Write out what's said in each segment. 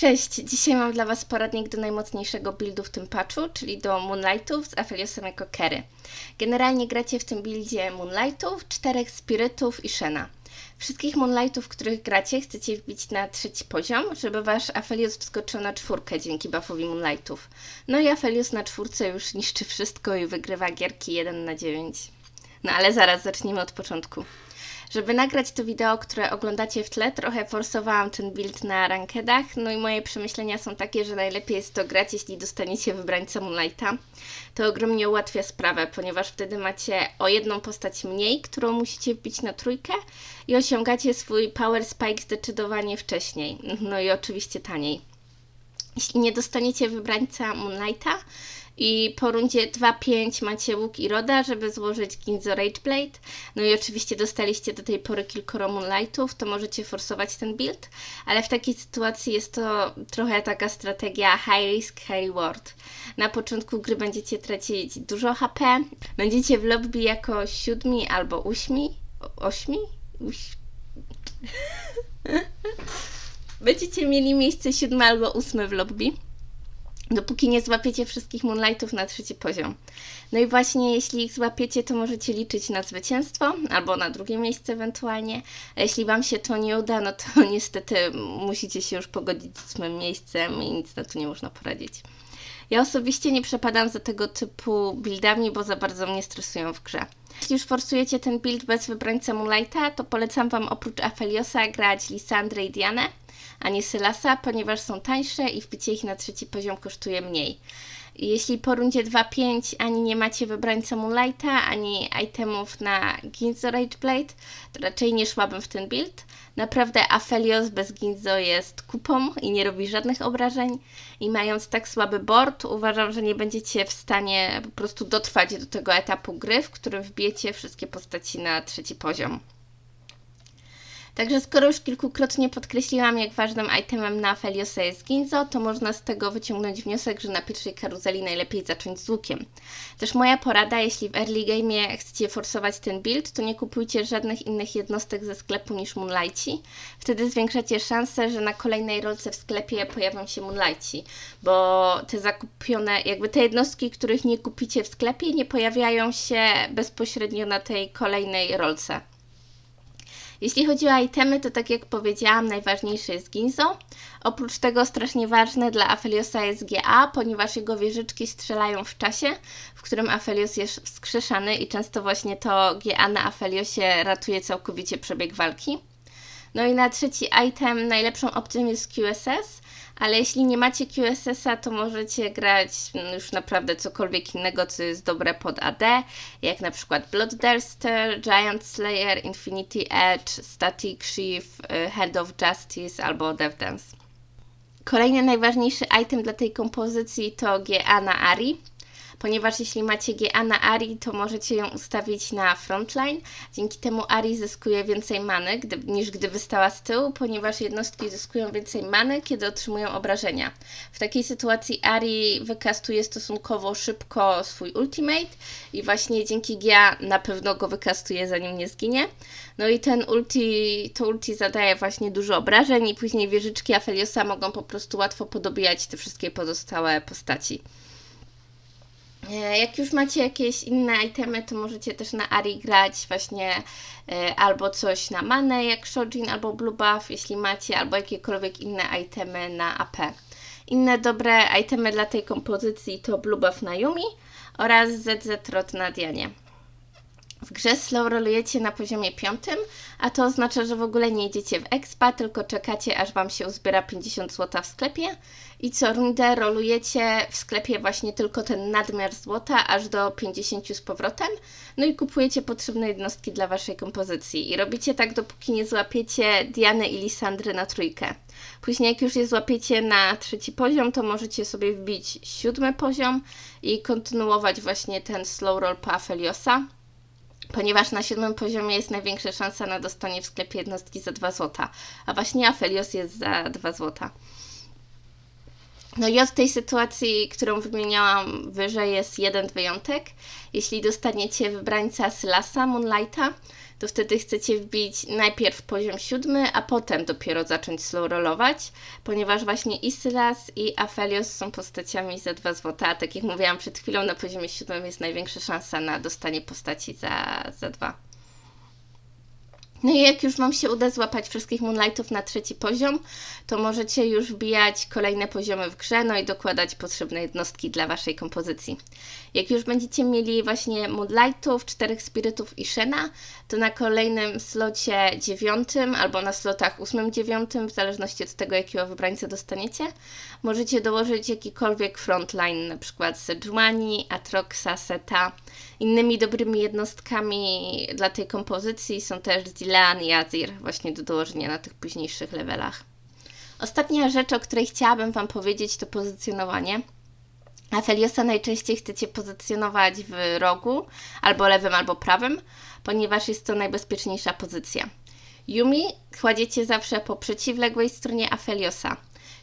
Cześć, dzisiaj mam dla Was poradnik do najmocniejszego buildu w tym patchu, czyli do Moonlightów z Apheliosem jako carry. Generalnie gracie w tym buildzie Moonlightów, czterech Spirytów i Shena. Wszystkich Moonlightów, których gracie, chcecie wbić na trzeci poziom, żeby Wasz Aphelios wskoczył na czwórkę dzięki buffowi Moonlightów. No i Aphelios na czwórce już niszczy wszystko i wygrywa gierki 1 na 9. No ale zaraz zacznijmy od początku. Żeby nagrać to wideo, które oglądacie w tle, trochę forsowałam ten build na rankedach, no i moje przemyślenia są takie, że najlepiej jest to grać, jeśli dostaniecie wybrańca Moonlighta. To ogromnie ułatwia sprawę, ponieważ wtedy macie o jedną postać mniej, którą musicie wbić na trójkę i osiągacie swój power spike zdecydowanie wcześniej, no i oczywiście taniej. Jeśli nie dostaniecie wybrańca Moonlighta, i po rundzie 2-5 macie łuk i roda, żeby złożyć Ginzo Rageblade. No i oczywiście dostaliście do tej pory kilkoro Moonlightów, to możecie forsować ten build, ale w takiej sytuacji jest to trochę taka strategia high risk, high reward. Na początku gry będziecie tracić dużo HP, będziecie w lobby jako siódmi albo ósmi, ośmi? Będziecie mieli miejsce siódme albo ósme w lobby dopóki nie złapiecie wszystkich Moonlightów na trzeci poziom. No i właśnie jeśli ich złapiecie, to możecie liczyć na zwycięstwo albo na drugie miejsce ewentualnie. A jeśli Wam się to nie uda, no to niestety musicie się już pogodzić z moim miejscem i nic na to nie można poradzić. Ja osobiście nie przepadam za tego typu buildami, bo za bardzo mnie stresują w grze. Jeśli już forsujecie ten build bez wybrańca Moonlighta, to polecam Wam oprócz Apheliosa grać Lisandrę i Dianę a nie Sylasa, ponieważ są tańsze i wbicie ich na trzeci poziom kosztuje mniej. Jeśli po rundzie 2-5 ani nie macie wybrańca Moonlighta, ani itemów na Ginzo Rage Blade, to raczej nie szłabym w ten build. Naprawdę Aphelios bez Ginzo jest kupą i nie robi żadnych obrażeń. I mając tak słaby board, uważam, że nie będziecie w stanie po prostu dotrwać do tego etapu gry, w którym wbijecie wszystkie postaci na trzeci poziom. Także skoro już kilkukrotnie podkreśliłam, jak ważnym itemem na Feliosa jest Ginzo, to można z tego wyciągnąć wniosek, że na pierwszej karuzeli najlepiej zacząć z łukiem. Też moja porada, jeśli w early game chcecie forsować ten build, to nie kupujcie żadnych innych jednostek ze sklepu niż Moonlighti. Wtedy zwiększacie szanse, że na kolejnej rolce w sklepie pojawią się Moonlighti, bo te zakupione, jakby te jednostki, których nie kupicie w sklepie, nie pojawiają się bezpośrednio na tej kolejnej rolce. Jeśli chodzi o itemy, to tak jak powiedziałam, najważniejsze jest Ginzo. Oprócz tego strasznie ważne dla Afeliosa jest GA, ponieważ jego wieżyczki strzelają w czasie, w którym Afelios jest wskrzeszany i często właśnie to GA na Afeliosie ratuje całkowicie przebieg walki. No i na trzeci item najlepszą opcją jest QSS, ale jeśli nie macie QSS-a, to możecie grać już naprawdę cokolwiek innego, co jest dobre pod AD, jak na przykład Bloodthirster, Giant Slayer, Infinity Edge, Static Shift, y, Hand of Justice albo Death Dance. Kolejny najważniejszy item dla tej kompozycji to GA na Ari ponieważ jeśli macie GA na Ari, to możecie ją ustawić na frontline. Dzięki temu Ari zyskuje więcej many gdy, niż gdyby stała z tyłu, ponieważ jednostki zyskują więcej many, kiedy otrzymują obrażenia. W takiej sytuacji Ari wykastuje stosunkowo szybko swój ultimate i właśnie dzięki GA na pewno go wykastuje zanim nie zginie. No i ten ulti, to ulti zadaje właśnie dużo obrażeń i później wieżyczki Afeliosa mogą po prostu łatwo podobijać te wszystkie pozostałe postaci. E, jak już macie jakieś inne itemy, to możecie też na Ari grać właśnie e, albo coś na manę jak Shojin albo Blue Buff, jeśli macie, albo jakiekolwiek inne itemy na AP. Inne dobre itemy dla tej kompozycji to Blue Buff na Yumi oraz ZZ Rot na Dianie. W grze slow rolujecie na poziomie piątym, a to oznacza, że w ogóle nie idziecie w expa, tylko czekacie aż Wam się uzbiera 50 zł w sklepie. I co rundę rolujecie w sklepie właśnie tylko ten nadmiar złota aż do 50 z powrotem, no i kupujecie potrzebne jednostki dla Waszej kompozycji. I robicie tak dopóki nie złapiecie Diany i Lisandry na trójkę. Później jak już je złapiecie na trzeci poziom, to możecie sobie wbić siódmy poziom i kontynuować właśnie ten slow roll po Afeliosa ponieważ na siódmym poziomie jest największa szansa na dostanie w sklepie jednostki za 2 zł, a właśnie Aphelios jest za 2 zł. No i od tej sytuacji, którą wymieniałam wyżej, jest jeden wyjątek. Jeśli dostaniecie wybrańca Sylasa, Moonlighta, to wtedy chcecie wbić najpierw poziom siódmy, a potem dopiero zacząć slow rollować, ponieważ właśnie i Sylas i Aphelios są postaciami za 2 zł, a tak jak mówiłam przed chwilą, na poziomie siódmym jest największa szansa na dostanie postaci za, za 2. No i jak już Wam się uda złapać wszystkich Moonlightów na trzeci poziom, to możecie już wbijać kolejne poziomy w grze, no i dokładać potrzebne jednostki dla Waszej kompozycji. Jak już będziecie mieli właśnie Moonlightów, czterech Spirytów i Shena, to na kolejnym slocie dziewiątym albo na slotach ósmym, dziewiątym, w zależności od tego, jakiego wybrańca dostaniecie, możecie dołożyć jakikolwiek frontline, na przykład Sejuani, Atroxa, Seta. Innymi dobrymi jednostkami dla tej kompozycji są też Zilean i Azir, właśnie do dołożenia na tych późniejszych levelach. Ostatnia rzecz, o której chciałabym Wam powiedzieć, to pozycjonowanie. Afeliosa najczęściej chcecie pozycjonować w rogu, albo lewym, albo prawym, ponieważ jest to najbezpieczniejsza pozycja. Yumi kładziecie zawsze po przeciwległej stronie Afeliosa.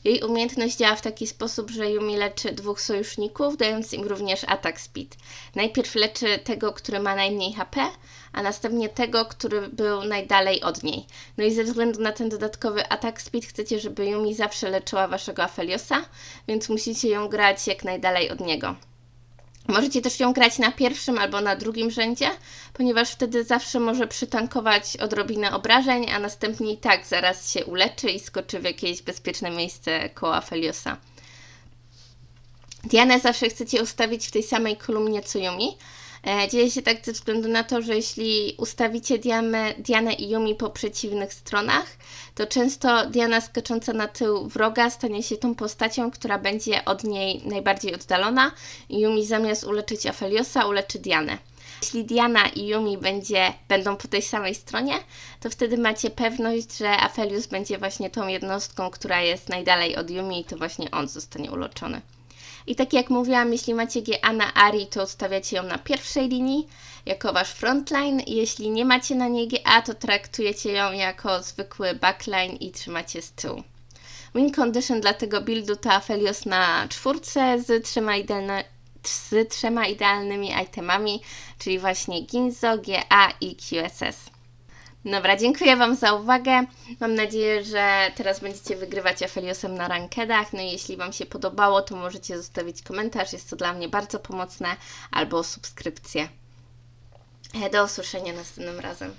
Jej umiejętność działa w taki sposób, że Yumi leczy dwóch sojuszników, dając im również atak speed. Najpierw leczy tego, który ma najmniej HP, a następnie tego, który był najdalej od niej. No i ze względu na ten dodatkowy atak speed chcecie, żeby Yumi zawsze leczyła waszego Afeliosa, więc musicie ją grać jak najdalej od niego. Możecie też ją grać na pierwszym albo na drugim rzędzie, ponieważ wtedy zawsze może przytankować odrobinę obrażeń, a następnie i tak zaraz się uleczy i skoczy w jakieś bezpieczne miejsce koło Afeliosa. Dianę zawsze chcecie ustawić w tej samej kolumnie co Yumi. E, Dzieje się tak ze względu na to, że jeśli ustawicie Dianę, Dianę i Yumi po przeciwnych stronach, to często Diana skacząca na tył wroga stanie się tą postacią, która będzie od niej najbardziej oddalona Yumi zamiast uleczyć Afeliosa, uleczy Dianę. Jeśli Diana i Yumi będzie, będą po tej samej stronie, to wtedy macie pewność, że Aphelios będzie właśnie tą jednostką, która jest najdalej od Yumi i to właśnie on zostanie uleczony. I tak jak mówiłam, jeśli macie GA na Ari, to ustawiacie ją na pierwszej linii jako wasz frontline. Jeśli nie macie na niej GA, to traktujecie ją jako zwykły backline i trzymacie z tyłu. Win condition dla tego buildu to Aphelios na czwórce z trzema, idealna, z trzema idealnymi itemami, czyli właśnie Ginzo, GA i QSS. Dobra, dziękuję Wam za uwagę. Mam nadzieję, że teraz będziecie wygrywać Afeliosem na rankedach. No i jeśli Wam się podobało, to możecie zostawić komentarz. Jest to dla mnie bardzo pomocne albo subskrypcję. Do usłyszenia następnym razem.